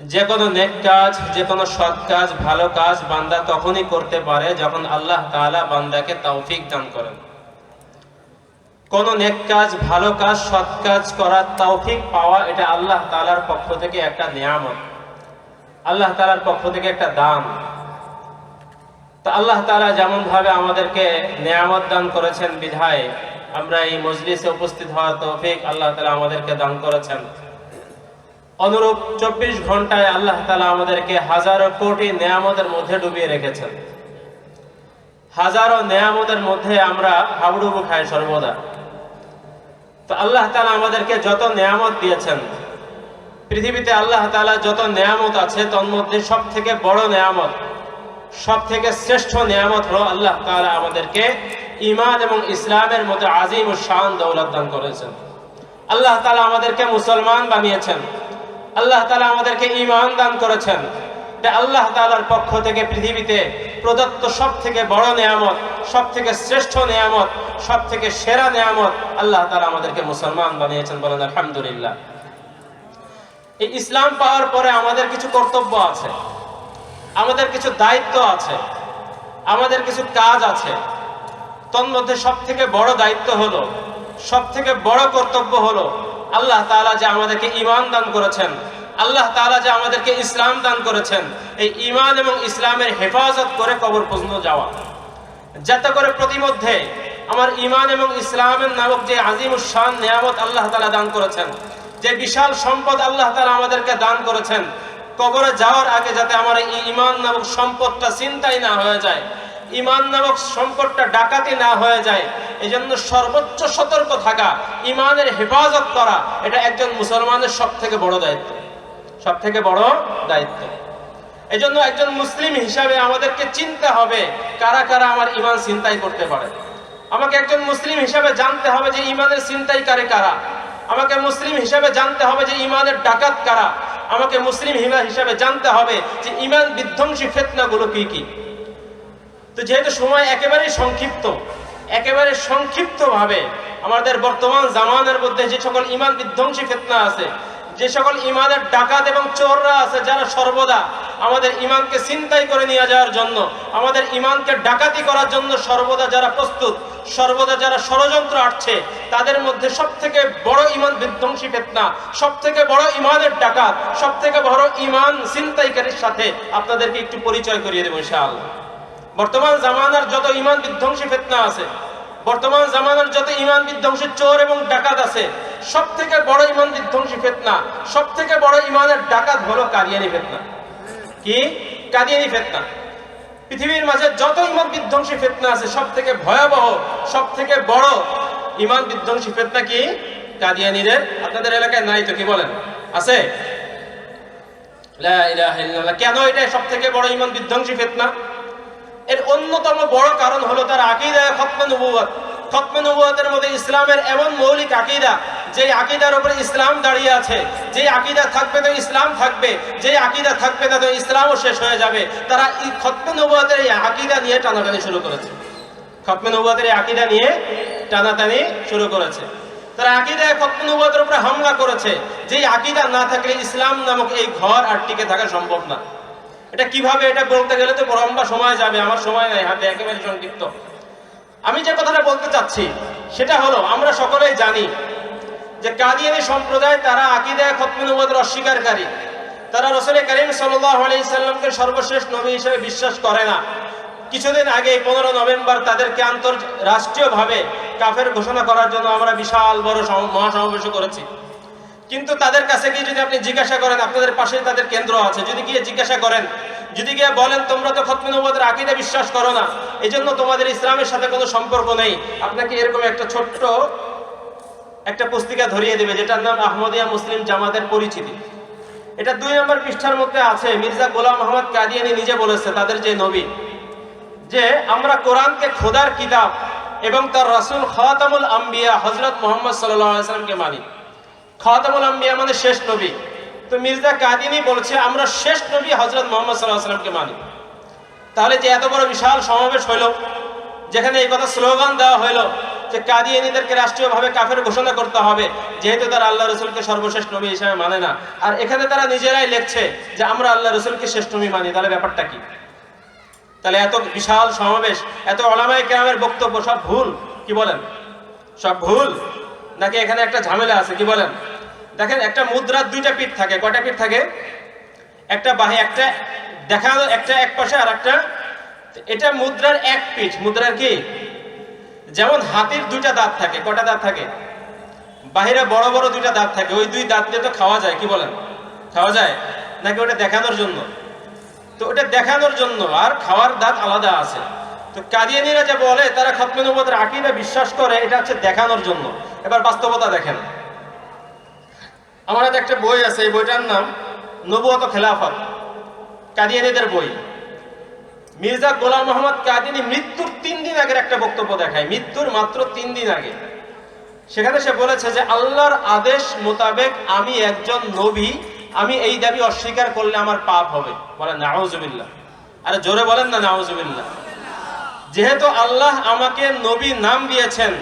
যে কোনো নেক কাজ, যে কোনো সৎ কাজ, ভালো কাজ বান্দা তখনই করতে পারে যখন আল্লাহ তাআলা বান্দাকে তৌফিক দান করেন। কোন নেক কাজ, ভালো কাজ, সৎ কাজ করার তৌফিক পাওয়া এটা আল্লাহ তাআলার পক্ষ থেকে একটা নিয়ামত। আল্লাহ তাআলার পক্ষ থেকে একটা দান। তো আল্লাহ তাআলা যেমন ভাবে আমাদেরকে নিয়ামত দান করেছেন বিধায় আমরা এই মজলিসে উপস্থিত হওয়ার তৌফিক আল্লাহ তাআলা আমাদেরকে দান করেছেন। অনুরূপ চব্বিশ ঘন্টায় আল্লাহ তালা আমাদেরকে হাজারো কোটি নেয়ামতের মধ্যে ডুবিয়ে রেখেছেন। হাজারো নেয়ামতের মধ্যে আমরা হাবুডুবু খাই সর্বদা। তো আল্লাহ তালা আমাদেরকে যত নেয়ামত দিয়েছেন, পৃথিবীতে আল্লাহ তালা যত নেয়ামত আছে, তন্মধ্যে সব থেকে বড় নেয়ামত সব থেকে শ্রেষ্ঠ নেয়ামত হলো আল্লাহ তালা আমাদেরকে ইমান এবং ইসলামের মতো আজিম ও শান দৌলত দান করেছেন। আল্লাহ তালা আমাদেরকে মুসলমান বানিয়েছেন। আল্লাহ তালা আমাদেরকে ইমান দান করেছেন। আল্লাহ তালার পক্ষ থেকে পৃথিবীতে প্রদত্ত সব থেকে বড় নেয়ামত সব থেকে শ্রেষ্ঠ নেয়ামত সব থেকে সেরা নেয়ামত আল্লাহ তালা আমাদেরকে মুসলমান বানিয়েছেন বলেন আলহামদুলিল্লাহ। এই ইসলাম পাওয়ার পরে আমাদের কিছু কর্তব্য আছে, আমাদের কিছু দায়িত্ব আছে, আমাদের কিছু কাজ আছে। তন্মধ্যে সব থেকে বড় দায়িত্ব হলো সব থেকে বড় কর্তব্য হলো আল্লাহ তাআলা যে আমাদেরকে ইমান দান করেছেন, আল্লাহ তাআলা যে আমাদেরকে ইসলাম দান করেছেন, এই ইমান এবং ইসলামের হেফাজত করে কবর পর্যন্ত যাওয়া। যাতে করে প্রতিমধ্যে আমার ইমান এবং ইসলামের নামক যে আজিম শান নিয়ামত আল্লাহ তালা দান করেছেন, যে বিশাল সম্পদ আল্লাহ তালা আমাদেরকে দান করেছেন, কবরে যাওয়ার আগে যাতে আমার এই ইমান নামক সম্পদটা চিন্তাই না হয়ে যায় ইমান নামক সম্পদটা ডাকাতি না হয়ে যায়। এই জন্য সর্বোচ্চ সতর্ক থাকা, ইমানের হেফাজত করা, এটা একজন মুসলমানের সব থেকে বড় দায়িত্ব। সব থেকে বড় দায়িত্ব। এই জন্য একজন মুসলিম হিসাবে আমাদেরকে চিনতে হবে কারা কারা আমার ইমান চিন্তাই করতে পারে। আমাকে একজন মুসলিম হিসাবে জানতে হবে যে ইমানের চিন্তাই কারে কারা। আমাকে মুসলিম হিসাবে জানতে হবে যে ইমানের ডাকাত কারা। আমাকে মুসলিম হিসাবে জানতে হবে যে ইমান বিধ্বংসী ফেতনাগুলো কি কি। তো যেহেতু সময় একেবারেই সংক্ষিপ্ত, একেবারে সংক্ষিপ্ত ভাবে আমাদের বর্তমান জামানের মধ্যে যে সকল ইমান বিধ্বংসী ফেতনা আছে, যে সকল ইমানের ডাকাত এবং চোররা আছে যারা সর্বদা আমাদের ইমানকে চিন্তাই করে নিয়ে যাওয়ার জন্য, আমাদের ইমানকে ডাকাতি করার জন্য সর্বদা যারা প্রস্তুত, সর্বদা যারা ষড়যন্ত্র আটছে, তাদের মধ্যে সব থেকে বড় ইমান বিধ্বংসী ফেতনা সব থেকে বড় ইমানের ডাকাত সব থেকে বড় ইমান চিন্তাইকারীর সাথে আপনাদেরকে একটু পরিচয় করিয়ে দেবো ইনশাআল্লাহ। বর্তমান জামানার যত ইমান বিধ্বংসী ফেতনা আছে, বর্তমান জামানার যত ইমান বিধ্বংসী চোর এবং ডাকাত আছে সব থেকে বড় ইমান বিধ্বংসী ফেতনা সব থেকে বড় ইমানের ডাকাত হলো কাদিয়ানি ফেতনা। কি? কাদিয়ানি ফেতনা। পৃথিবীর মাঝে যত ইমান বিধ্বংসী ফেতনা আছে সব থেকে ভয়াবহ সব থেকে বড় ইমান বিধ্বংসী ফেতনা কি? কাদিয়ানিদের। আপনাদের এলাকায় নাই তো, কি বলেন? আছে। কেন এটা সব থেকে বড় ইমান বিধ্বংসী ফেতনা? এর অন্যতম বড় কারণ হলো তার আকিদা খতমে নবুয়ত খতমে নবুয়তের মধ্যে ইসলামের এমন মৌলিক আকিদা যে আকিদার উপরে ইসলাম দাঁড়িয়ে আছে যে আকিদা থাকবে তো ইসলাম থাকবে যে আকিদা থাকবে না তো ইসলামও শেষ হয়ে যাবে। তারা এই খতমে নবুয়তের এই আকিদা নিয়ে টানাটানি শুরু করেছে। খতমে নবুয়তের এই আকিদা নিয়ে টানাটানি শুরু করেছে। তারা আকিদায় খতমে নবুয়তের উপরে হামলা করেছে। যে আকিদা না থাকলে ইসলাম নামক এই ঘর আর টিকে থাকা সম্ভব না। এটা কীভাবে এটা বলতে গেলে তো লম্বা সময় যাবে, আমার সময় নাই, হাতে একেবারে সংক্ষিপ্ত। আমি যে কথাটা বলতে চাচ্ছি, সেটা হলো, আমরা সকলেই জানি যে কাদিয়ানি সম্প্রদায় তারা আকিদায় খতমনুবাদের অস্বীকারী। তারা রসুল করিম সাল্লাহ আলাইসাল্লামকে সর্বশেষ নবী হিসেবে বিশ্বাস করে না। কিছুদিন আগে পনেরো নভেম্বর তাদেরকে আন্তর রাষ্ট্রীয়ভাবে কাফের ঘোষণা করার জন্য আমরা বিশাল বড় সম- মহাসমাবেশ করেছি। কিন্তু তাদের কাছে গিয়ে যদি আপনি জিজ্ঞাসা করেন, আপনাদের পাশে তাদের কেন্দ্র আছে, যদি গিয়ে জিজ্ঞাসা করেন, যদি গিয়ে বলেন, তোমরা তো খতমে নবুয়তের আকীদা বিশ্বাস করো না এই জন্য তোমাদের ইসলামের সাথে কোনো সম্পর্ক নেই, আপনাকে এরকম একটা ছোট্ট একটা পুস্তিকা ধরিয়ে দেবে, যেটার নাম আহমদিয়া মুসলিম জামাতের পরিচিতি। এটা দুই নম্বর পৃষ্ঠার মধ্যে আছে। মির্জা গোলাম মোহাম্মদ কাদিয়ানি নিজে বলেছে, তাদের যে নবী, যে আমরা কোরআনকে খোদার কিতাব এবং তার রাসূল খাতামুল আম্বিয়া হজরত মোহাম্মদ সাল্লামকে মানি। আম্বিয়া মানে শেষ নবী। তো মির্জা কাদিনী বলছে, আমরা শেষ নবী হযরত মুহাম্মদ আলাইহি সাল্লামকে মানি। তাহলে যে এত বড় বিশাল সমাবেশ হইল, যেখানে এই কথা স্লোগান দেওয়া হইল যে কাদিয়ানিদেরকে রাষ্ট্রীয়ভাবে কাফের ঘোষণা করতে হবে, যেহেতু তারা আল্লাহ রসুলকে সর্বশেষ নবী হিসাবে মানে না। আর এখানে তারা নিজেরাই লেখছে যে, আমরা আল্লাহ রসুলকে শেষ নবী মানি। তাহলে ব্যাপারটা কি? তাহলে এত বিশাল সমাবেশ, এত অলামাই কেরামের বক্তব্য, সব ভুল, কি বলেন? সব ভুল? নাকি এখানে একটা ঝামেলা আছে, কি বলেন? দেখেন, একটা মুদ্রার দুইটা পিঠ থাকে। কয়টা পিঠ থাকে? একটা বাহি, একটা দেখানো একটা এক পাশে আর একটা এটা মুদ্রার এক পিঠ। মুদ্রার কি? যেমন হাতির দুইটা দাঁত থাকে। কটা দাঁত থাকে? বাহিরে বড় বড় দুইটা দাঁত থাকে। ওই দুই দাঁত দিয়ে তো খাওয়া যায়, কি বলেন? খাওয়া যায়? নাকি ওটা দেখানোর জন্য? তো ওটা দেখানোর জন্য আর খাওয়ার দাঁত আলাদা আছে। তো কাদিয়ানিরা যে বলে, তারা খতমে নবুয়তের আকীদা বিশ্বাস করে, এটা হচ্ছে দেখানোর জন্য। এবার বাস্তবতা দেখেন। আমার হাতে একটা বই আছে, এই বইটার নাম নবুয়ত খেলাফত, কাদিয়ানিদের বই। মির্জা গোলাম মোহাম্মদ কাদিনী মৃত্যুর তিন দিন আগের একটা বক্তব্য দেখায়, মৃত্যুর মাত্র তিন দিন আগে। সেখানে সে বলেছে যে, আল্লাহর আদেশ মোতাবেক আমি একজন নবী, আমি এই দাবি অস্বীকার করলে আমার পাপ হবে। বলেন নাউজুবিল্লাহ। আরে জোরে বলেন না, নাউজুবিল্লাহ। যেহেতু আল্লাহ আমাকে নবী নাম দিয়েছেন,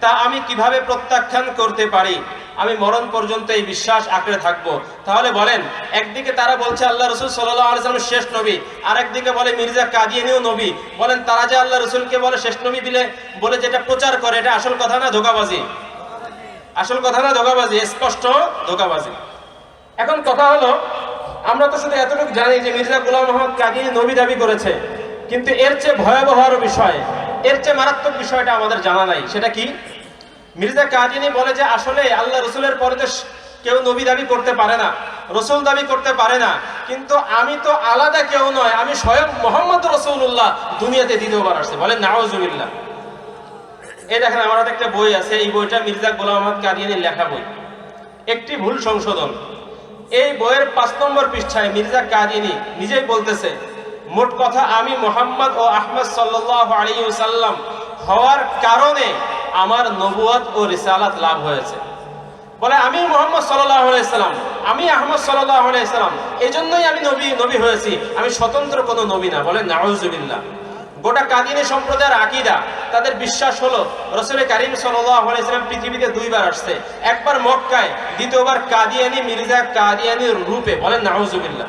তা আমি কীভাবে প্রত্যাখ্যান করতে পারি? আমি মরণ পর্যন্ত এই বিশ্বাস আঁকড়ে থাকব। তাহলে বলেন, একদিকে তারা বলছে আল্লাহ রসুল সাল্লাম শেষ নবী আর একদিকে বলে মির্জা কাদিয়ানিও নবী। বলেন, তারা যে আল্লাহ রসুলকে বলে শেষ নবী দিলে বলে যেটা প্রচার করে, এটা আসল কথা না ধোকাবাজি? আসল কথা না ধোকাবাজি, স্পষ্ট ধোকাবাজি। এখন কথা হলো, আমরা তো শুধু এতটুকু জানি যে মির্জা গুলাম মোহাম্মদ কাদিনী নবী দাবি করেছে, কিন্তু এর চেয়ে ভয়াবহ বিষয়, এর চেয়ে মারাত্মক বিষয়টা আমাদের জানা নাই, সেটা কি? মির্জা কাদিনী বলে যে আসলে আল্লাহ রসুলের পরে তো কেউ নবী দাবি করতে পারে না, রসুল দাবি করতে পারে না। কিন্তু আমি তো আলাদা কেউ নয়, আমি স্বয়ং মোহাম্মদ রসুল্লাহ দুনিয়াতে দ্বিতীয়বার আসছে। বলেন নাওজুবিল্লাহ এই দেখেন আমার হাতে একটা বই আছে, এই বইটা মির্জা গোলাম আহমদ কাদিয়ানির লেখা বই। একটি ভুল সংশোধন। এই বইয়ের পাঁচ নম্বর পৃষ্ঠায় মির্জা কাদিনী নিজেই বলতেছে, মোট কথা আমি মোহাম্মদ ও আহমদ সাল্লাহ আলী সাল্লাম হওয়ার কারণে আমার নবুয়ত ও রিসালাত লাভ হয়েছে। বলে, আমি মোহাম্মদ সাল্লাহ আলাইসাল্লাম আমি আহমদ সাল্লাহ আলাইসাল্লাম এই জন্যই আমি নবী নবী হয়েছি। আমি স্বতন্ত্র কোনো নবী না। বলে নাউজুবিল্লাহ। গোটা কাদিনী সম্প্রদায়ের আকিদা, তাদের বিশ্বাস হলো, রসুল কারিম সাল্লাম পৃথিবীতে দুইবার আসছে। একবার মক্কায়, দ্বিতীয়বার কাদিয়ানি মির্জা কাদিয়ানির রূপে। বলেন, নাউজুবিল্লাহ।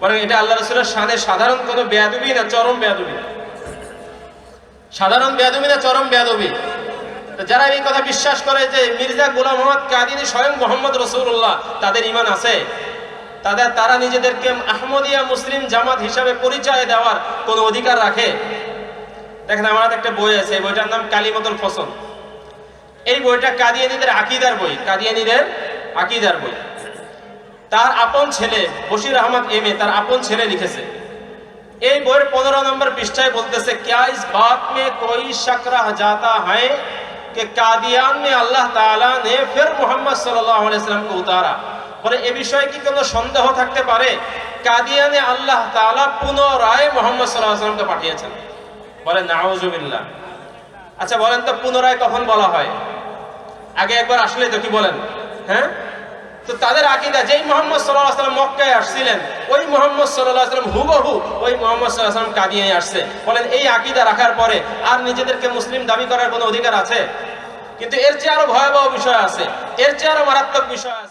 বলেন এটা আল্লাহ রসুলের সাথে সাধারণ কোনো বেয়াদবি না চরম বেয়াদবি? সাধারণ বেয়াদবি না চরম বেয়াদবি? যারা এই কথা বিশ্বাস করে যে মির্জা গোলাম মোহাম্মদ কাদিনী স্বয়ং মোহাম্মদ রসুল্লাহ তাদের ইমান আছে। তাদের, তারা নিজেদেরকে আহমদিয়া মুসলিম জামাত হিসাবে পরিচয় দেওয়ার কোন অধিকার রাখে। দেখেন আমার একটা বই আছে বইটার নাম কালিমতুল ফসল। এই বইটা কাদিয়ানিদের আকিদার বই, কাদিয়ানিদের আকিদার বই। তার আপন ছেলে বশির আহমদ এম এ, তার আপন ছেলে লিখেছে। এই বইয়ের পনেরো নম্বর পৃষ্ঠায় বলতেছে ক্যাশ বাত মে কই শকরা জাতা হয় कि कादियान में अल्लाह ताला ने फिर मोहम्मद सल्लल्लाहु अलैहि वसल्लम को उतारा বলে এ বিষয়ে কি কোনো সন্দেহ থাকতে পারে কাদিয়ানে আল্লাহ তাআলা পুনরায় মোহাম্মদ সাল্লাল্লাহু আলাইহি সাল্লামকে পাঠিয়েছেন বলে নাউজুবিল্লাহ আচ্ছা বলেন তো পুনরায় কখন বলা হয় আগে একবার আসলে তো কি বলেন হ্যাঁ তো তাদের আকিদা যেই মোহাম্মদ সাল্লাহ সাল্লাম মক্কায় আসছিলেন ওই মোহাম্মদ সাল্লাহ সাল্লাম হুবহু ওই মোহাম্মদ সাল্লাহ সাল্লাম কাদিয়ে আসছে বলেন এই আকিদা রাখার পরে আর নিজেদেরকে মুসলিম দাবি করার কোনো অধিকার আছে কিন্তু এর চেয়ে আরও ভয়াবহ বিষয় আছে। এর চেয়ে আরও মারাত্মক বিষয় আছে।